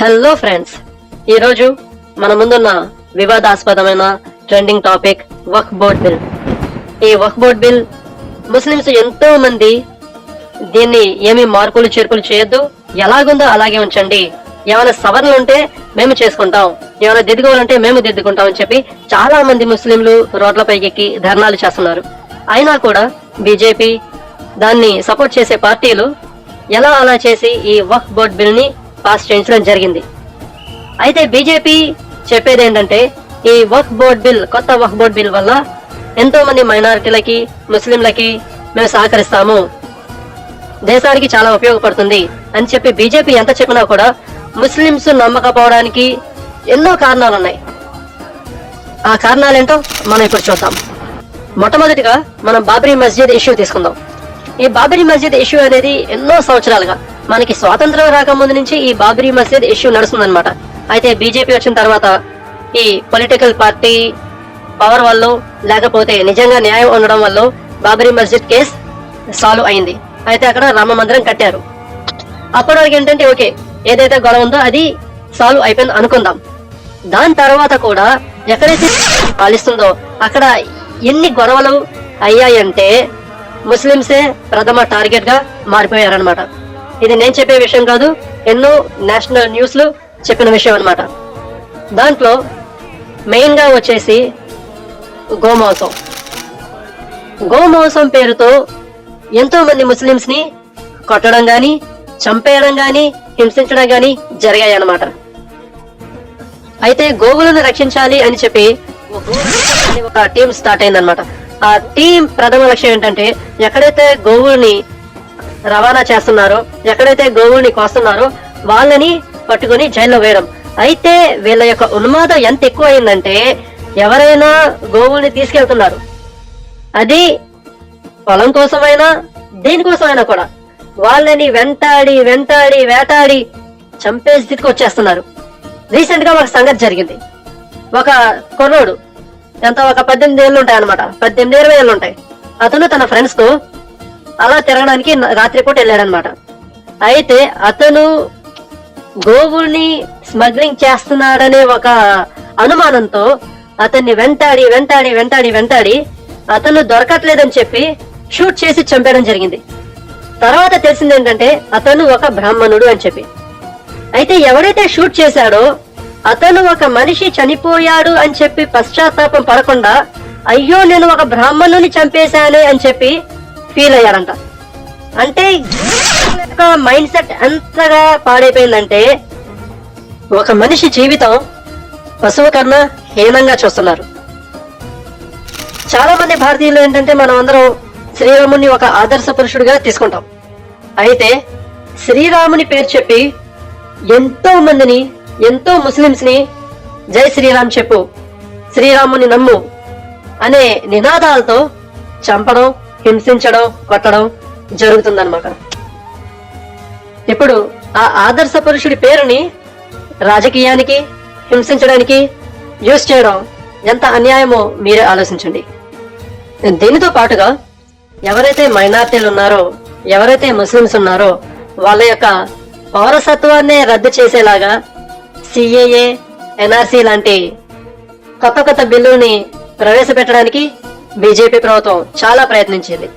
Hello friends ఈరోజు మన ముందున్న వివాదాస్పదమైన trending topic Waqf board bill ఈ వక్ బోర్డ్ బిల్ ముస్లిమ్స్ ఎంతో మంది దీన్ని ఏమి మార్పులు చేర్పులు చేయొద్దు. ఎలాగుందో అలాగే ఉంచండి. ఏమైనా సవరణలు ఉంటే మేము చేసుకుంటాం. ఏమైనా దిద్దుకోవాలంటే మేము దిద్దుకుంటాం అని చెప్పి చాలా మంది ముస్లింలు రోడ్లపైకి ఎక్కి ధర్నాలు చేస్తున్నారు. అయినా కూడా బీజేపీ దాన్ని సపోర్ట్ చేసే పార్టీలు ఎలా అలా చేసి ఈ వక్ బోర్డ్ బిల్ని పాస్ చేయించడం జరిగింది. అయితే బీజేపీ చెప్పేది ఏంటంటే ఈ వక్ బోర్డ్ బిల్ కొత్త వక్ బోర్డ్ బిల్ వల్ల ఎంతో మంది మైనారిటీలకి ముస్లింలకి మేము సహకరిస్తాము. దేశానికి చాలా ఉపయోగపడుతుంది అని చెప్పి బీజేపీ ఎంత చెప్పినా కూడా ముస్లింస్ నమ్మకపోవడానికి ఎన్నో కారణాలు ఉన్నాయి ఆ కారణాలేంటో మనం ఇప్పుడు చూద్దాం. మొట్టమొదటిగా మనం బాబరీ మస్జిద్ ఇష్యూ తీసుకుందాం. ఈ బాబరీ మస్జిద్ ఇష్యూ అనేది ఎన్నో సంవత్సరాలుగా మనకి స్వాతంత్రం రాకముందు నుంచి ఈ బాబ్రీ మసీద్ ఇష్యూ నడుస్తుందన్నమాట. అయితే బీజేపీ వచ్చిన తర్వాత ఈ పొలిటికల్ పార్టీ పవర్ వల్ల లేకపోతే నిజంగా న్యాయం ఉండడం వల్ల బాబ్రీ మస్జిద్ కేస్ సాల్వ్ అయింది. అయితే అక్కడ రామ మందిరం కట్టారు. అప్పటి వరకు ఏంటంటే ఓకే ఏదైతే గొడవ ఉందో అది సాల్వ్ అయిపోయింది అనుకుందాం. దాని తర్వాత కూడా ఎక్కడైతే పాలిస్తుందో అక్కడ ఎన్ని గొడవలు అయ్యాయంటే ముస్లింసే ప్రథమ టార్గెట్గా మారిపోయారనమాట ఇది నేను చెప్పే విషయం కాదు ఎన్నో నేషనల్ న్యూస్లు చెప్పిన విషయం అన్నమాట. దాంట్లో మెయిన్గా వచ్చేసి గోమాంసం. గోమాంసం పేరుతో ఎంతో మంది ముస్లిమ్స్ని కొట్టడం కానీ చంపేయడం కానీ హింసించడం కానీ జరిగాయి అన్నమాట అయితే గోవులను రక్షించాలి అని చెప్పి ఒక టీం స్టార్ట్ అయిందనమాట ఆ టీం ప్రథమ లక్ష్యం ఏంటంటే ఎక్కడైతే గోవుల్ని రవాణా చేస్తున్నారో. ఎక్కడైతే గోవుల్ని కోస్తున్నారో వాళ్ళని పట్టుకొని జైల్లో వేయడం. అయితే వీళ్ళ యొక్క ఉన్మాదం ఎంత ఎక్కువ అయిందంటే ఎవరైనా గోవుల్ని తీసుకెళ్తున్నారు. అది పొలం కోసమైనా దేనికోసమైనా కూడా వాళ్ళని వెంటాడి వెంటాడి వేటాడి చంపే స్థితికి వచ్చేస్తున్నారు. రీసెంట్గా ఒక సంగతి జరిగింది. ఒక కుర్రోడు ఎంత ఒక పద్దెనిమిది ఏళ్ళు ఉంటాయి అనమాట పద్దెనిమిది ఇరవై ఏళ్ళు ఉంటాయి. అతను తన ఫ్రెండ్స్తో అలా తిరగడానికి రాత్రిపూట వెళ్ళాడనమాట. అయితే అతను గోవుల్ని స్మగ్లింగ్ చేస్తున్నాడనే ఒక అనుమానంతో అతన్ని వెంటాడి వెంటాడి వెంటాడి వెంటాడి అతను దొరకట్లేదని చెప్పి షూట్ చేసి చంపేయడం జరిగింది. తర్వాత తెలిసింది ఏంటంటే అతను ఒక బ్రాహ్మణుడు అని చెప్పి. అయితే ఎవరైతే షూట్ చేశాడో అతను ఒక మనిషి చనిపోయాడు అని చెప్పి పశ్చాత్తాపం పడకుండా అయ్యో నేను ఒక బ్రాహ్మణుని చంపేశానే అని చెప్పి ఫీల్ అయ్యారంట అంటే మైండ్ సెట్ ఎంతగా పాడైపోయిందంటే ఒక మనిషి జీవితం పశువు కన్నా హీనంగా చూస్తున్నారు. చాలా మంది భారతీయులు ఏంటంటే మనం అందరం శ్రీరాముని ఒక ఆదర్శ పురుషుడిగా తీసుకుంటాం. అయితే శ్రీరాముని పేరు చెప్పి ఎంతో మందిని ఎంతో ముస్లిమ్స్ని జై శ్రీరామ్ చెప్పు శ్రీరాముని నమ్ము అనే నినాదాలతో చంపడం హింసించడం కొట్టడం జరుగుతుందన్నమాట. ఇప్పుడు ఆ ఆదర్శ పురుషుడి పేరుని రాజకీయానికి హింసించడానికి యూజ్ చేయడం ఎంత అన్యాయమో మీరే ఆలోచించండి. దీనితో పాటుగా ఎవరైతే మైనార్టీలు ఉన్నారో ఎవరైతే ముస్లిమ్స్ ఉన్నారో వాళ్ళ యొక్క పౌరసత్వాన్ని రద్దు చేసేలాగా సిఏఏ ఎన్ఆర్సీ లాంటి కొత్త కొత్త బిల్లుని ప్రవేశపెట్టడానికి బీజేపీ ప్రభుత్వం చాలా ప్రయత్నించింది.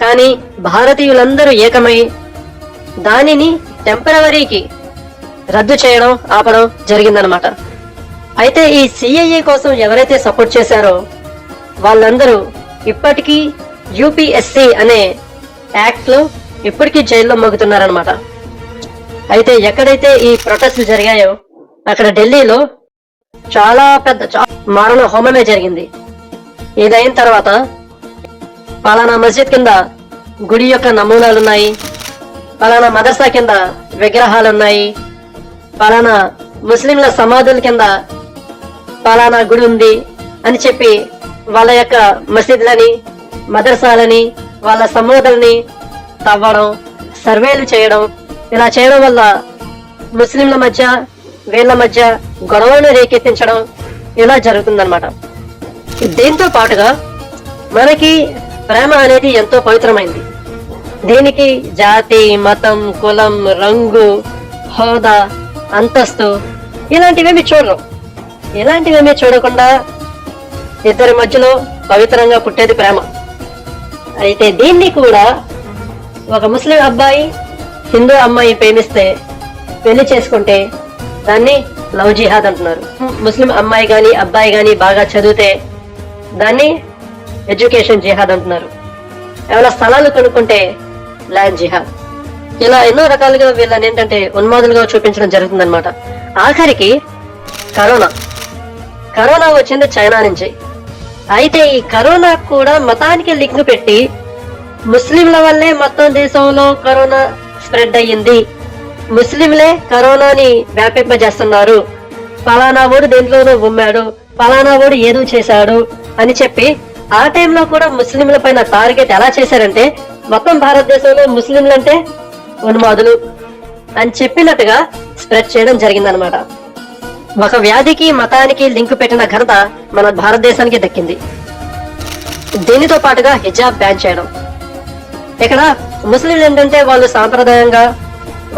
కానీ భారతీయులందరూ ఏకమై దానిని టెంపరవరీకి రద్దు చేయడం ఆపడం జరిగిందనమాట అయితే ఈ సిఐఏ కోసం ఎవరైతే సపోర్ట్ చేశారో వాళ్ళందరూ ఇప్పటికీ యూపీఎస్సి అనే యాక్ట్లో ఇప్పటికీ జైల్లో మోగుతున్నారనమాట అయితే ఎక్కడైతే ఈ ప్రొటెస్ట్లు జరిగాయో అక్కడ ఢిల్లీలో చాలా పెద్ద చా- మారణ హోమమే జరిగింది. ఇదైన తర్వాత పలానా మస్జిద్ కింద గుడి యొక్క నమూనాలు ఉన్నాయి పలానా మదర్సా కింద విగ్రహాలు ఉన్నాయి పలానా ముస్లింల సమాధుల కింద పలానా గుడి ఉంది అని చెప్పి వాళ్ళ యొక్క మసీదులని మదర్సాలని వాళ్ళ సమాధులని తవ్వడం సర్వేలు చేయడం ఇలా చేయడం వల్ల ముస్లింల మధ్య వీళ్ళ మధ్య గొడవలను రేకెత్తించడం ఇలా జరుగుతుందన్నమాట. దీంతో పాటుగా మనకి ప్రేమ అనేది ఎంతో పవిత్రమైంది. దీనికి జాతి మతం కులం రంగు హోదా అంతస్తు ఇలాంటివేమి చూడరు. ఇలాంటివేమీ చూడకుండా ఇద్దరి మధ్యలో పవిత్రంగా పుట్టేది ప్రేమ. అయితే దీన్ని కూడా ఒక ముస్లిం అబ్బాయి హిందూ అమ్మాయి ప్రేమిస్తే పెళ్ళి చేసుకుంటే దాన్ని లవ్ జిహాద్ అంటున్నారు. ముస్లిం అమ్మాయి కానీ అబ్బాయి కానీ బాగా చదివితే దాన్ని ఎడ్యుకేషన్ జిహాద్ అంటున్నారు. ఏమైనా స్థలాలు కొనుక్కుంటే ల్యాండ్ జిహాద్. ఇలా ఎన్నో రకాలుగా వీళ్ళని ఏంటంటే ఉన్మాదులుగా చూపించడం జరుగుతుందన్నమాట. ఆఖరికి కరోనా. కరోనా వచ్చింది చైనా నుంచి. అయితే ఈ కరోనా కూడా మతానికి లింక్ పెట్టి ముస్లింల వల్లే మొత్తం దేశంలో కరోనా స్ప్రెడ్ అయ్యింది. ముస్లింలే కరోనాని వ్యాపింపజేస్తున్నారు. పలానా ఊరు దేంట్లోనూ ఉమ్మాడు పలానా ఊరు ఏదో చేశాడు. అని చెప్పి ఆ టైంలో కూడా ముస్లింల పైన టార్గెట్ ఎలా చేశారంటే మొత్తం భారతదేశంలో ముస్లింలంటే ఉన్మాదులు అని చెప్పినట్టుగా స్ప్రెడ్ చేయడం జరిగిందనమాట ఒక వ్యాధికి మతానికి లింక్ పెట్టిన ఘనత మన భారతదేశానికి దక్కింది. దీనితో పాటుగా హిజాబ్ బ్యాన్ చేయడం. ఇక్కడ ముస్లింలు ఏంటంటే వాళ్ళు సాంప్రదాయంగా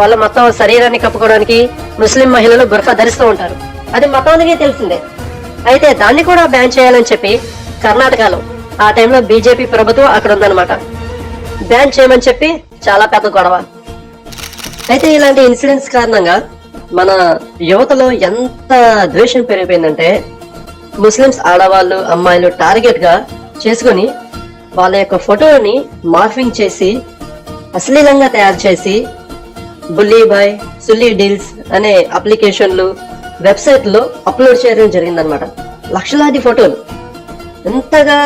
వాళ్ళ మొత్తం శరీరాన్ని కప్పుకోవడానికి ముస్లిం మహిళలు బుర్ఖా ధరిస్తూ ఉంటారు. అది మతానికి తెలిసిందే. అయితే దాన్ని కూడా బ్యాన్ చేయాలని చెప్పి కర్ణాటకలో ఆ టైంలో బీజేపీ ప్రభుత్వం అక్కడ ఉందన్నమాట. బ్యాన్ చేయమని చెప్పి చాలా పెద్ద గొడవ. అయితే ఇలాంటి ఇన్సిడెంట్స్ కారణంగా మన యువతలో ఎంత ద్వేషం పెరిగిపోయిందంటే ముస్లిమ్స్ ఆడవాళ్ళు అమ్మాయిలు టార్గెట్గా చేసుకొని వాళ్ళ యొక్క ఫోటోని మార్ఫింగ్ చేసి అశ్లీలంగా తయారు చేసి బుల్లీ బాయ్ సుల్లీ డీల్స్ అనే అప్లికేషన్లు వెబ్సైట్లో అప్లోడ్ చేయడం జరిగిందనమాట లక్షలాది ఫోటోలు. ఎంతగా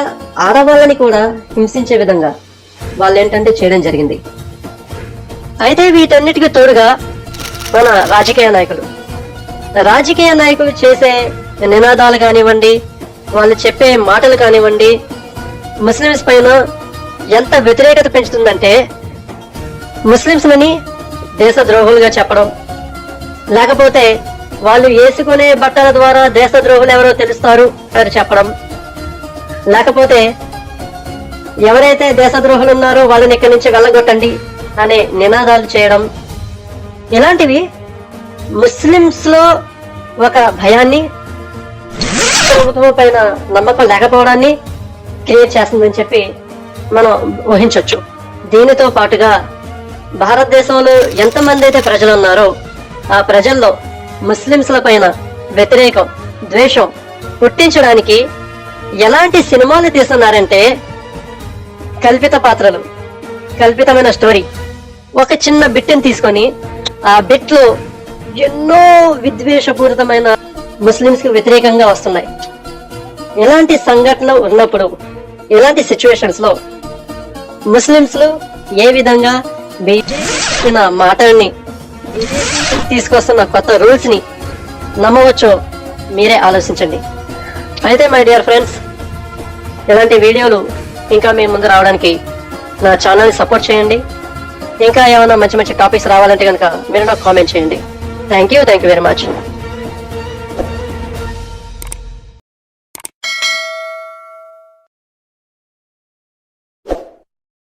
ఆడవాళ్ళని కూడా హింసించే విధంగా వాళ్ళు ఏంటంటే చేయడం జరిగింది. అయితే వీటన్నిటికీ తోడుగా మన రాజకీయ నాయకులు. రాజకీయ నాయకులు చేసే నినాదాలు కానివ్వండి వాళ్ళు చెప్పే మాటలు కానివ్వండి ముస్లిమ్స్ పైన ఎంత వ్యతిరేకత పెంచుతుందంటే ముస్లింస్లని దేశ ద్రోహులుగా చెప్పడం లేకపోతే వాళ్ళు వేసుకునే బట్టల ద్వారా దేశ ద్రోహులు ఎవరో తెలుస్తారు అని చెప్పడం. లేకపోతే ఎవరైతే దేశద్రోహులు ఉన్నారో వాళ్ళని ఇక్కడి నుంచి వెళ్ళగొట్టండి అనే నినాదాలు చేయడం. ఇలాంటివి ముస్లిమ్స్లో ఒక భయాన్ని ప్రభుత్వం పైన నమ్మకం లేకపోవడాన్ని క్రియేట్ చేస్తుందని చెప్పి మనం ఊహించవచ్చు దీనితో పాటుగా భారతదేశంలో ఎంతమంది అయితే ప్రజలు ఉన్నారో ఆ ప్రజల్లో ముస్లింస్ల పైన వ్యతిరేకం ద్వేషం పుట్టించడానికి ఎలాంటి సినిమాలు తీస్తున్నారంటే కల్పిత పాత్రలు కల్పితమైన స్టోరీ. ఒక చిన్న బిట్ని తీసుకొని ఆ బిట్లో ఎన్నో విద్వేషపూరితమైన ముస్లింస్కి వ్యతిరేకంగా వస్తున్నాయి. ఇలాంటి సంఘటన ఉన్నప్పుడు ఇలాంటి సిచ్యువేషన్స్లో ఏ విధంగా బీజేపీ మాటల్ని తీసుకొస్తున్న కొత్త రూల్స్ని నమ్మవచ్చో. మీరే ఆలోచించండి. అయితే మై డియర్ ఫ్రెండ్స్ ఇలాంటి వీడియోలు ఇంకా మీ ముందు రావడానికి నా ఛానల్ని సపోర్ట్ చేయండి. ఇంకా ఏమైనా మంచి మంచి టాపిక్స్ రావాలంటే కనుక మీరు నాకు కామెంట్ చేయండి. Thank you thank you very much